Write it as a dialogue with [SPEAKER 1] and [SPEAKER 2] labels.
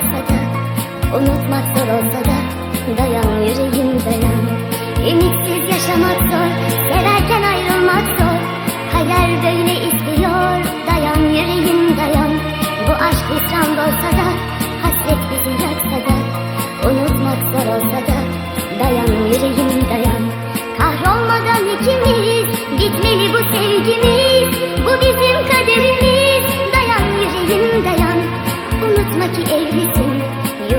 [SPEAKER 1] yaksa da. Unutmak zor olsa da, dayan yüreğim dayan. Ümitsiz yaşamak zor, severken ayrılmak zor. Kader böyle istiyor, dayan yüreğim dayan. Bu aşk hüsran olsa da, hasret bizi yaksa da. Unutmak zor olsa da Dayan yüreğim dayan Kahrolmadan ikimiz Gitmeli bu sevgimiz Bu bizim kaderimiz Dayan yüreğim dayan Unutma ki evlisin